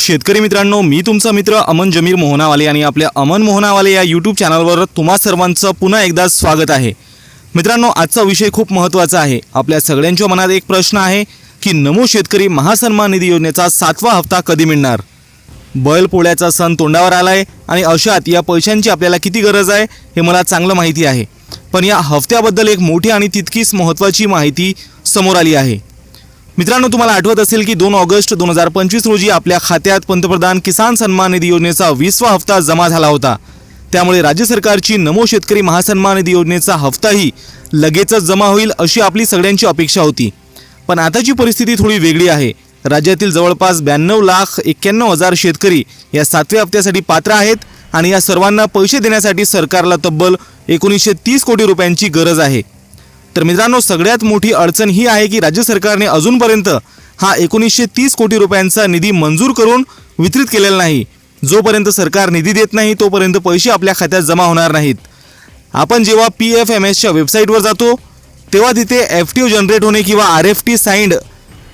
शेतकरी मित्रांनो मी तुमचा मित्र अमन जमीर मोहनावाले आणि आपल्या अमन मोहनावाले या यूट्यूब चॅनलवर तुम्हा सर्वांचं पुन्हा एकदा स्वागत आहे. मित्रांनो आजचा विषय खूप महत्त्वाचा आहे. आपल्या सगळ्यांच्या मनात एक प्रश्न आहे की नमो शेतकरी महासन्मान निधी योजनेचा सातवा हप्ता कधी मिळणार? बैलपोळ्याचा सण तोंडावर आला आहे आणि अशात या पैशांची आपल्याला किती गरज आहे हे मला चांगलं माहिती आहे. पण या हफ्त्याबद्दल एक मोठी आणि तितकीच महत्त्वाची माहिती समोर आली आहे. मित्रांनो तुम्हाला आठवत असेल की दोन ऑगस्ट दोन हजार पंचवीस रोजी आपल्या खात्यात पंतप्रधान किसान सन्मान निधी योजनेचा वीसवा हप्ता जमा झाला होता. त्यामुळे राज्य सरकारची नमो शेतकरी महासन्मान निधी योजनेचा हप्ताही लगेचच जमा होईल अशी आपली सगळ्यांची अपेक्षा होती. पण आताची परिस्थिती थोडी वेगळी आहे. राज्यातील जवळपास ब्याण्णव लाख एक्क्याण्णव हजार शेतकरी या सातव्या हप्त्यासाठी पात्र आहेत आणि या सर्वांना पैसे देण्यासाठी सरकारला तब्बल एकोणीसशे तीस कोटी रुपयांची गरज आहे. तर मित्रांनो सगळ्यात मोठी अडचण ही आहे की राज्य सरकारने अजूनपर्यंत हा एकोणीसशे तीस कोटी रुपयांचा निधी मंजूर करून वितरित केलेला नाही. जोपर्यंत सरकार निधी देत नाही तोपर्यंत पैसे आपल्या खात्यात जमा होणार नाहीत. आपण जेव्हा पी एफ एम एसच्या वेबसाईटवर जातो तेव्हा तिथे एफ टी ओ जनरेट होणे किंवा आर एफ टी साईंड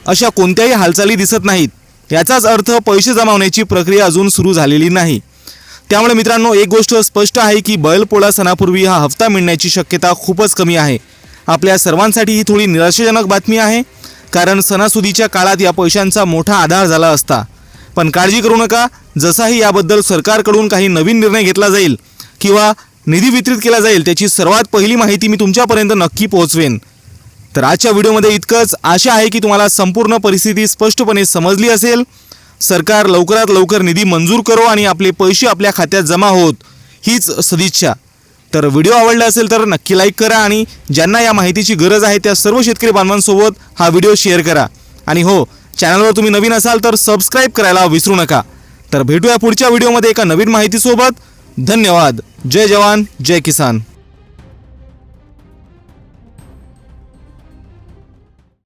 अशा कोणत्याही हालचाली दिसत नाहीत. याचाच अर्थ पैसे जमा होण्याची प्रक्रिया अजून सुरू झालेली नाही. त्यामुळे मित्रांनो एक गोष्ट स्पष्ट आहे की बैलपोळा सणापूर्वी हा हप्ता मिळण्याची शक्यता खूपच कमी आहे. आपल्या सर्वांसाठी ही थोडी निराशाजनक बातमी आहे. कारण सणासुदीच्या काळात या पैशांचा मोठा आधार झाला असता. पण काळजी करू नका जसाही याबद्दल सरकारकडून काही नवीन निर्णय घेतला जाईल किंवा निधी वितरित केला जाईल त्याची सर्वात पहिली माहिती मी तुमच्यापर्यंत नक्की पोहोचवेन. तर आजच्या व्हिडिओमध्ये इतकंच. आशा आहे की तुम्हाला संपूर्ण परिस्थिती स्पष्टपणे समजली असेल. सरकार लवकरात लवकर निधी मंजूर करो आणि आपले पैसे आपल्या खात्यात जमा होत. हीच सदिच्छा. तर व्हिडिओ आवडला असेल तर नक्की लाईक करा आणि ज्यांना या माहितीची गरज आहे त्या सर्व शेतकरी बांधवांसोबत हा व्हिडिओ शेअर करा. आणि हो चॅनलवर तुम्ही नवीन असाल तर सबस्क्राईब करायला विसरू नका. तर भेटूया पुढच्या व्हिडिओमध्ये एका नवीन माहितीसोबत. धन्यवाद. जय जवान जय किसान.